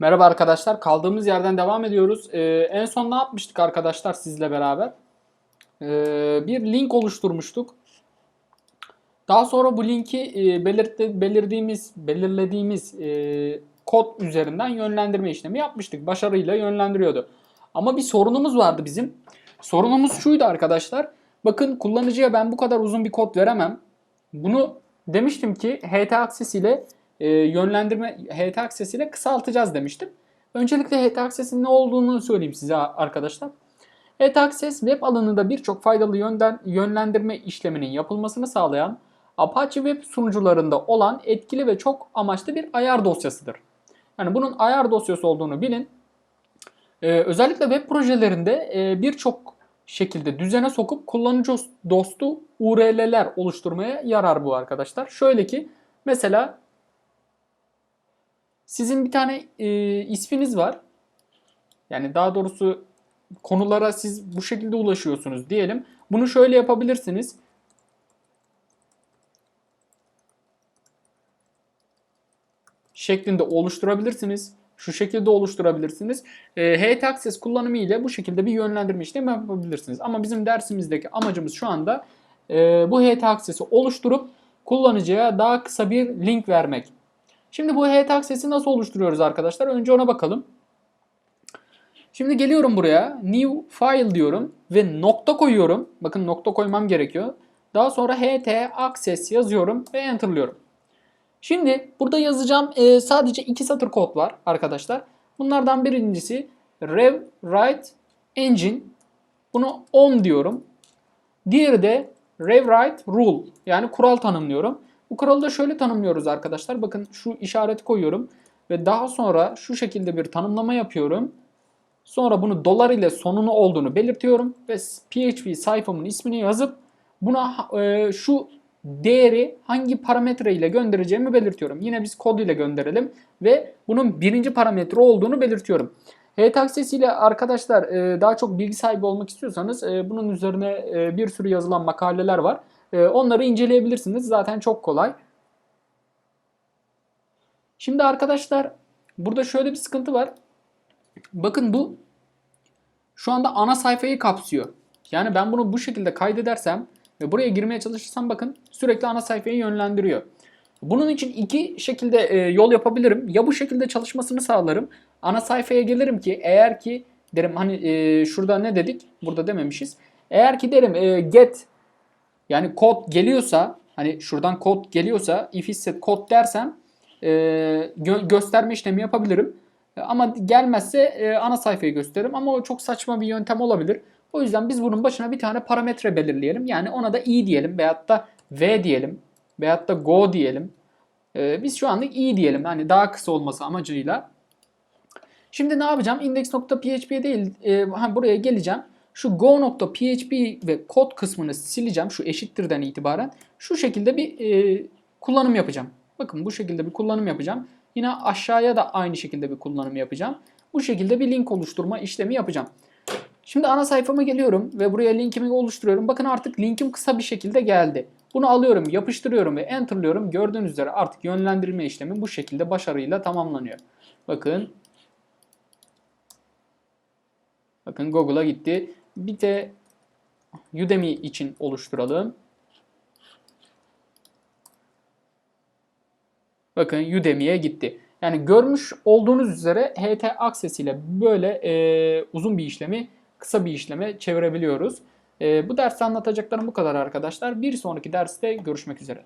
Merhaba arkadaşlar. Kaldığımız yerden devam ediyoruz. Ee, en son ne yapmıştık arkadaşlar sizle beraber? Ee, bir link oluşturmuştuk. Daha sonra bu linki e, belirtti, belirdiğimiz, belirlediğimiz e, kod üzerinden yönlendirme işlemi yapmıştık. Başarıyla yönlendiriyordu. Ama bir sorunumuz vardı bizim. Sorunumuz şuydu arkadaşlar. Bakın kullanıcıya ben bu kadar uzun bir kod veremem. Bunu demiştim ki HT Access ile e, yönlendirme HT Access ile kısaltacağız demiştim. Öncelikle HT Access'in ne olduğunu söyleyeyim size arkadaşlar. HT Access web alanında birçok faydalı yönden, yönlendirme işleminin yapılmasını sağlayan Apache Web sunucularında olan etkili ve çok amaçlı bir ayar dosyasıdır. Yani bunun ayar dosyası olduğunu bilin. Ee, özellikle web projelerinde e, birçok şekilde düzene sokup kullanıcı dostu URL'ler oluşturmaya yarar bu arkadaşlar. Şöyle ki mesela sizin bir tane e, isminiz var. Yani daha doğrusu konulara siz bu şekilde ulaşıyorsunuz diyelim. Bunu şöyle yapabilirsiniz. şeklinde oluşturabilirsiniz. Şu şekilde oluşturabilirsiniz. E, HT Access kullanımı ile bu şekilde bir yönlendirme işlemi yapabilirsiniz. Ama bizim dersimizdeki amacımız şu anda e, bu HT Access'i oluşturup kullanıcıya daha kısa bir link vermek. Şimdi bu HT Access'i nasıl oluşturuyoruz arkadaşlar? Önce ona bakalım. Şimdi geliyorum buraya. New File diyorum ve nokta koyuyorum. Bakın nokta koymam gerekiyor. Daha sonra HT Access yazıyorum ve enterlıyorum. Şimdi burada yazacağım e, sadece iki satır kod var arkadaşlar. Bunlardan birincisi rev write engine. Bunu on diyorum. Diğeri de rev write rule yani kural tanımlıyorum. Bu kuralı da şöyle tanımlıyoruz arkadaşlar. Bakın şu işareti koyuyorum ve daha sonra şu şekilde bir tanımlama yapıyorum. Sonra bunu dolar ile sonunu olduğunu belirtiyorum ve PHP sayfamın ismini yazıp buna e, şu değeri hangi parametre ile göndereceğimi belirtiyorum. Yine biz kod ile gönderelim ve bunun birinci parametre olduğunu belirtiyorum. HT Access ile arkadaşlar e, daha çok bilgi sahibi olmak istiyorsanız e, bunun üzerine e, bir sürü yazılan makaleler var. Onları inceleyebilirsiniz. Zaten çok kolay. Şimdi arkadaşlar burada şöyle bir sıkıntı var. Bakın bu şu anda ana sayfayı kapsıyor. Yani ben bunu bu şekilde kaydedersem ve buraya girmeye çalışırsam bakın sürekli ana sayfayı yönlendiriyor. Bunun için iki şekilde e, yol yapabilirim. Ya bu şekilde çalışmasını sağlarım. Ana sayfaya gelirim ki eğer ki derim hani e, şurada ne dedik? Burada dememişiz. Eğer ki derim e, get yani kod geliyorsa hani şuradan kod geliyorsa if set kod dersem e, gö gösterme işlemi yapabilirim. E, ama gelmezse e, ana sayfayı gösteririm ama o çok saçma bir yöntem olabilir. O yüzden biz bunun başına bir tane parametre belirleyelim. Yani ona da i diyelim veyahut da v diyelim veyahut da go diyelim. Ee, biz şu anlık i diyelim. Hani daha kısa olması amacıyla. Şimdi ne yapacağım? Index.php değil. E, buraya geleceğim. Şu go.php ve kod kısmını sileceğim. Şu eşittirden itibaren. Şu şekilde bir e, kullanım yapacağım. Bakın bu şekilde bir kullanım yapacağım. Yine aşağıya da aynı şekilde bir kullanım yapacağım. Bu şekilde bir link oluşturma işlemi yapacağım. Şimdi ana sayfama geliyorum ve buraya linkimi oluşturuyorum. Bakın artık linkim kısa bir şekilde geldi. Bunu alıyorum, yapıştırıyorum ve enterlıyorum. Gördüğünüz üzere artık yönlendirme işlemi bu şekilde başarıyla tamamlanıyor. Bakın. Bakın Google'a gitti. Bir de Udemy için oluşturalım. Bakın Udemy'ye gitti. Yani görmüş olduğunuz üzere HT Access ile böyle e, uzun bir işlemi kısa bir işleme çevirebiliyoruz. E, bu derste anlatacaklarım bu kadar arkadaşlar. Bir sonraki derste görüşmek üzere.